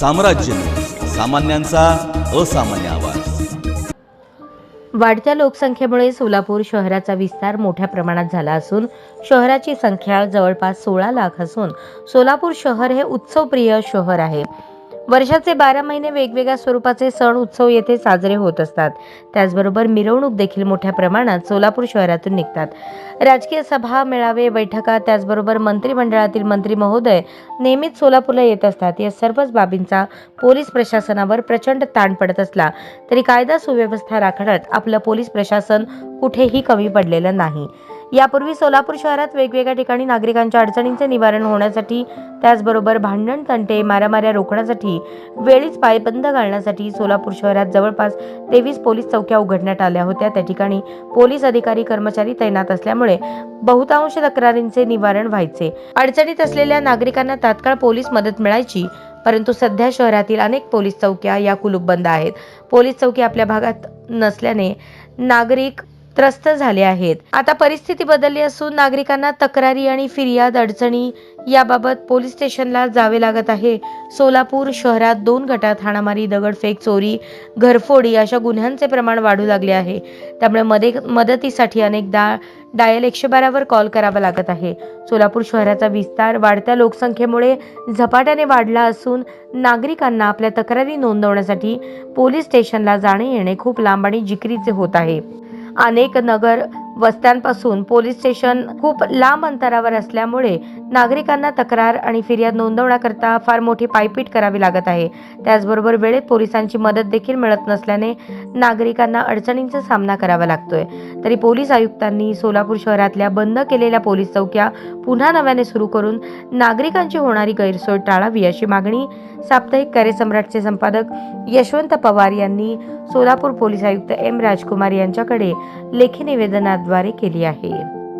साम्राज्य. सामान्यांचा असामान्य आवाज. वाढत्या लोकसंख्येमुळे सोलापूर शहराचा विस्तार मोठ्या प्रमाणात झाला असून शहराची संख्या जवळपास सोळा लाख असून सोलापूर शहर हे उत्सवप्रिय शहर आहे. वर्षाचे बारा महिने वेगवेगळ्या स्वरूपाचे सण उत्सव येथे साजरे होत असतात. त्याचबरोबर मिरवणूक देखील मोठ्या प्रमाणात सोलापूर शहरातून निघतात. राजकीय सभा मेळावे बैठका त्याचबरोबर मंत्रिमंडळातील मंत्री महोदय नेहमीच सोलापूरला येत असतात. या सर्वच बाबींचा पोलीस प्रशासनावर प्रचंड ताण पडत असला तरी कायदा सुव्यवस्था राखण्यात आपलं पोलीस प्रशासन कुठेही कमी पडलेलं नाही. यापूर्वी सोलापूर शहरात वेगवेगळ्या ठिकाणी नागरिकांच्या अडचणींचे निवारण होण्यासाठी त्याचबरोबर भांडण तंटे मारामाऱ्या रोखण्यासाठी वेळीच पायबंद घालण्यासाठी सोलापूर शहरात जवळपास तेवीस पोलीस चौक्या उघडण्यात आल्या होत्या. त्या ठिकाणी पोलीस अधिकारी कर्मचारी तैनात असल्यामुळे बहुतांश तक्रारींचे निवारण व्हायचे. अडचणीत असलेल्या नागरिकांना तात्काळ पोलीस मदत मिळायची परंतु सध्या शहरातील अनेक पोलीस चौक्या या कुलूपबंद आहेत. पोलीस चौकी आपल्या भागात नसल्याने नागरिक त्रस्त झाले आहेत. आता परिस्थिती बदलली असून नागरिकांना तक्रारी आणि फिर्याद अडचणी याबाबत पोलीस स्टेशनला जावे लागत आहे. सोलापूर शहरात दोन गटात हाणामारी दगडफेक चोरी घरफोडी अशा गुन्ह्यांचे प्रमाण वाढू लागले आहे. त्यामुळे मध्ये मदतीसाठी अनेकदा डायल एकशे बारावर कॉल करावा लागत आहे. सोलापूर शहराचा विस्तार वाढत्या लोकसंख्येमुळे झपाट्याने वाढला असून नागरिकांना आपल्या तक्रारी नोंदवण्यासाठी पोलीस स्टेशनला जाणे येणे खूप लांब आणि जिकरीचे होत आहे. अनेक नगर वस्त्यांपासून पोलीस स्टेशन खूप लांब अंतरावर असल्यामुळे नागरिकांना तक्रार आणि फिर्याद नोंदवण्याकरता फार मोठी पायपीट करावी लागत आहे. त्याचबरोबर वेळेत पोलिसांची मदत देखील मिळत नसल्याने नागरिकांना अडचणींचा सामना करावा लागतोय. तरी पोलीस आयुक्तांनी सोलापूर शहरातल्या बंद केलेल्या पोलीस चौक्या पुन्हा नव्याने सुरू करून नागरिकांची होणारी गैरसोय टाळावी अशी मागणी साप्ताहिक कार्यसम्राटचे संपादक यशवंत पवार यांनी सोलापूर पोलीस आयुक्त एम राजकुमार यांच्याकडे लेखी निवेदनाद्वारे केली आहे.